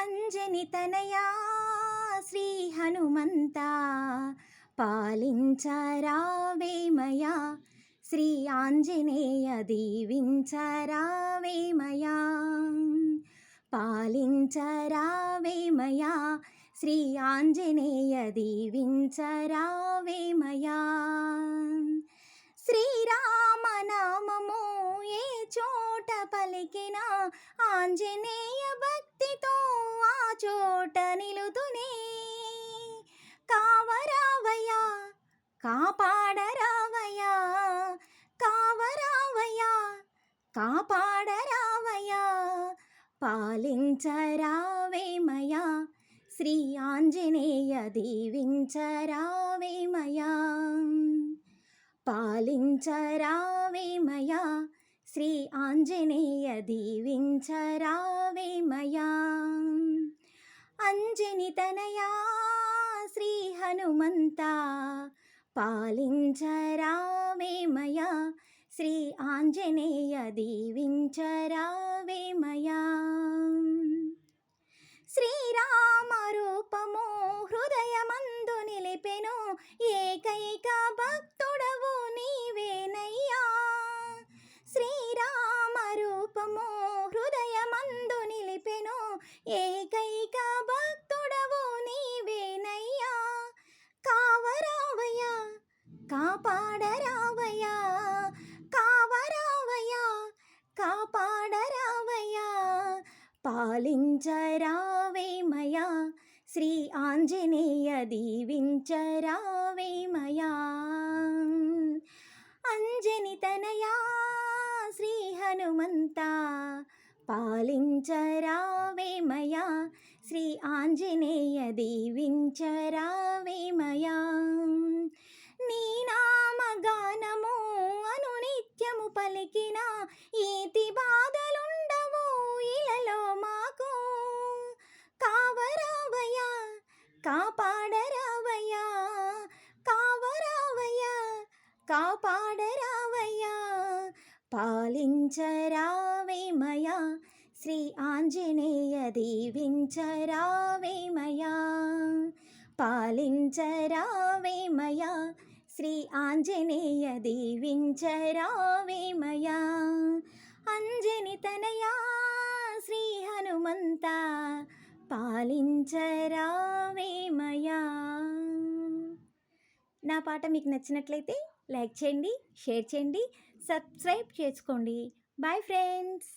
అంజని తనయా శ్రీ హనుమంత. పాలించరావేమయా శ్రీ ఆంజనేయ దీవించరావేమయా పాలించరావేమయా శ్రీ ఆంజనేయ దీవించరావేమయా ఆంజనేయ భక్తితో ఆ చోట నిలుతునే కావరావయ్యా కాపాడరావయ్యా కావరావయ్యా కాపాడరావయ్యా పాలించరావేమయా శ్రీ ఆంజనేయ దీవించరావేమయా పాలించరావేమయా శ్రీ ఆంజనేయ దీవించరావేమయా అంజని తనయా శ్రీ హనుమంత. పాలించరావేమయా శ్రీ ఆంజనేయ దీవించరావేమయా శ్రీరామ రూపము హృదయమందు నిలిపెను ఏకైక భక్తుడవు నీ ఏకైక భక్తుడవు నీవేనయ్యా. కావరావయ్యా కాపాడరావయ్యా. కావరావయ్యా కాపాడరావయ్యా. పాలించరావేమయా శ్రీ ఆంజనేయ దీవించరావేమయా అంజని తనయా శ్రీ హనుమంతా. పాలించరావేమయా శ్రీ ఆంజనేయ దీవించరావేమయా నీ నామగానము అను నిత్యము పలికిన ఈతి బాధలుండవు ఇలలో మాకు. కావరావయ్యా కాపాడరావయ్యా కావరావయ్యా కాపాడ పాలించరావేమయా శ్రీ ఆంజనేయ దీవించరావేమయా పాలించరావేమయా శ్రీ ఆంజనేయ దీవించరావేమయా అంజని తనయా శ్రీ హనుమంత. పాలించరావేమయా నా పాట మీకు నచ్చినట్లయితే లైక్ చేయండి షేర్ చేయండి. సబ్స్క్రైబ్ చేసుకోండి. Bye friends.